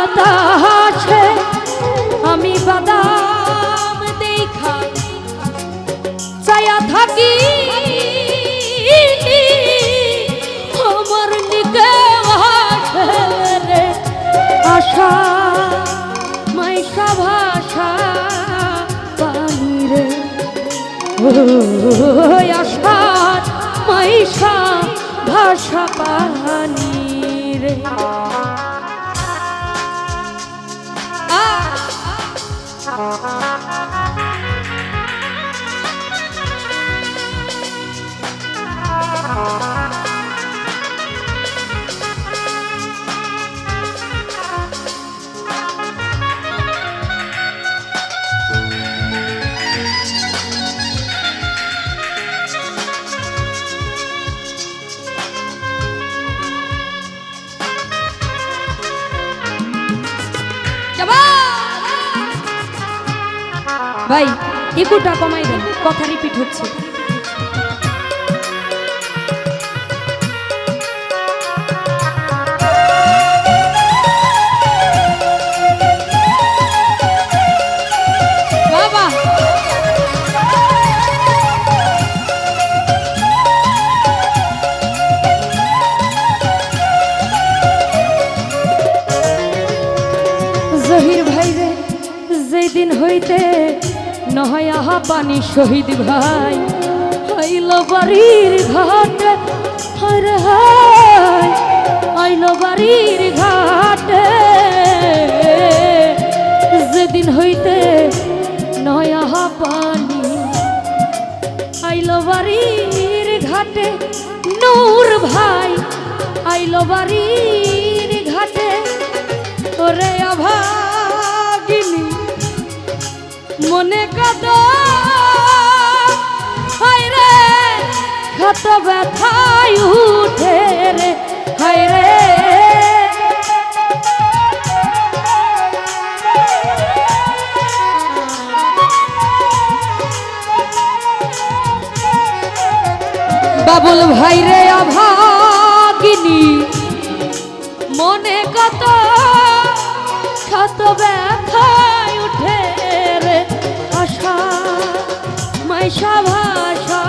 বাতাসে আমি বাদাম দেখা। চায়া থাকি, আমার নিকে আশা, মাইশা ভাষা, পানি রে। ওই মাইশা ভাষা, পানি রে। Música ভাই ইকুটা কমাই দেন কথা রিপিট হচ্ছে। হইতে নহয় আহা পানি শহীদ ভাই। আইল বাড়ির ঘাটে হরে হায়, আইল বাড়ির ঘাটে। যেদিন হইতে নয় আহা পানি আইল বাড়ির ঘাটে, নূর ভাই, আইল বাড়ির ঘাটে। ওরে অভাগিনী মনে ক্ষত ব্যথায় উঠে রে, হায় রে। বাবুল ভাই রে, অভাগিনী, মনে কত শত ব্যথায় উঠে রে, আশা মাইশা ভাষা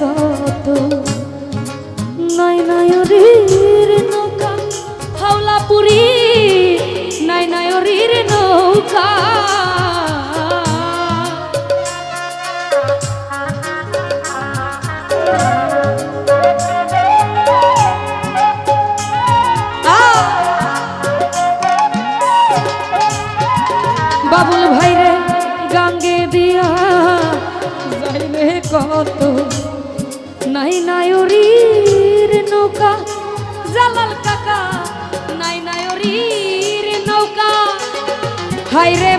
কত? নাই নায়রির নৌকা হাওলা পুরি নাই নায়রির নৌকা। বাবুল ভাই রে গাঙ্গে দিয়া যাইবে কত? নাই নায়রির নৌকা। জালাল কাকা নাই নায়রির নৌকা। হাই রে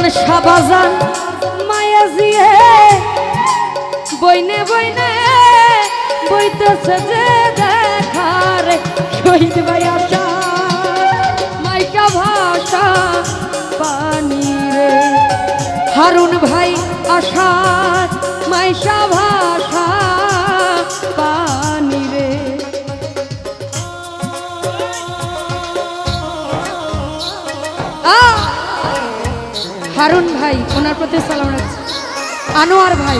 রোমান শাহবাজান মায়া জিয়ে বইনে বইনে বইতেছে যে দেখার। শহীদ ভাই আশা ভাই ওনার প্রতি সালাম রাখছি। আনোয়ার ভাই।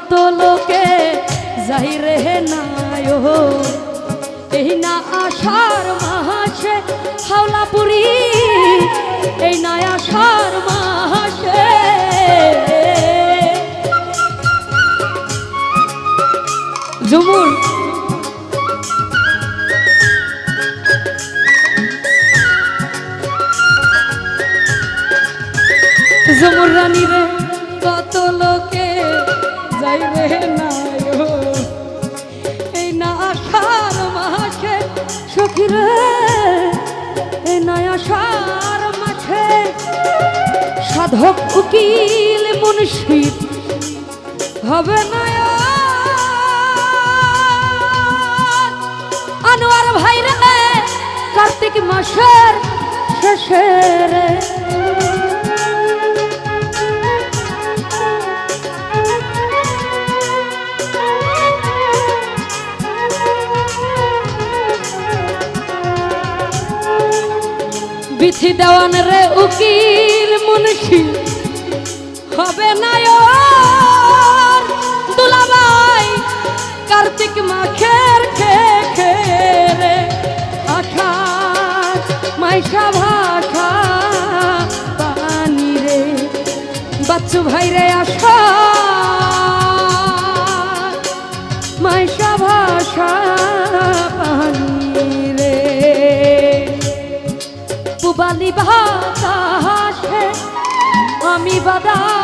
কত লোকে যাই রে নায় এই না আষাঢ় মাসে হাওলাপুরি, এই না আষাঢ় মাসে। জুমুর জমুর রানী রে। যাই রে নাই এই না আষাঢ় মাসে সখী রে। এই না আষাঢ় মাসে সাধক উকিল মুন্সি হবে না। আনোয়ার ভাই রে কার্তিক মাসের শেষে বিথি দেওয়ান রে উকিল মুন্সি। হবে নায়র দুলাবাই কার্তিক মাখের খে খে রে আখাত মাইশা ভাষা পানি রে। বাচ্চু ভাই রে আশা পুবালি বাতাসে আমি বাদাম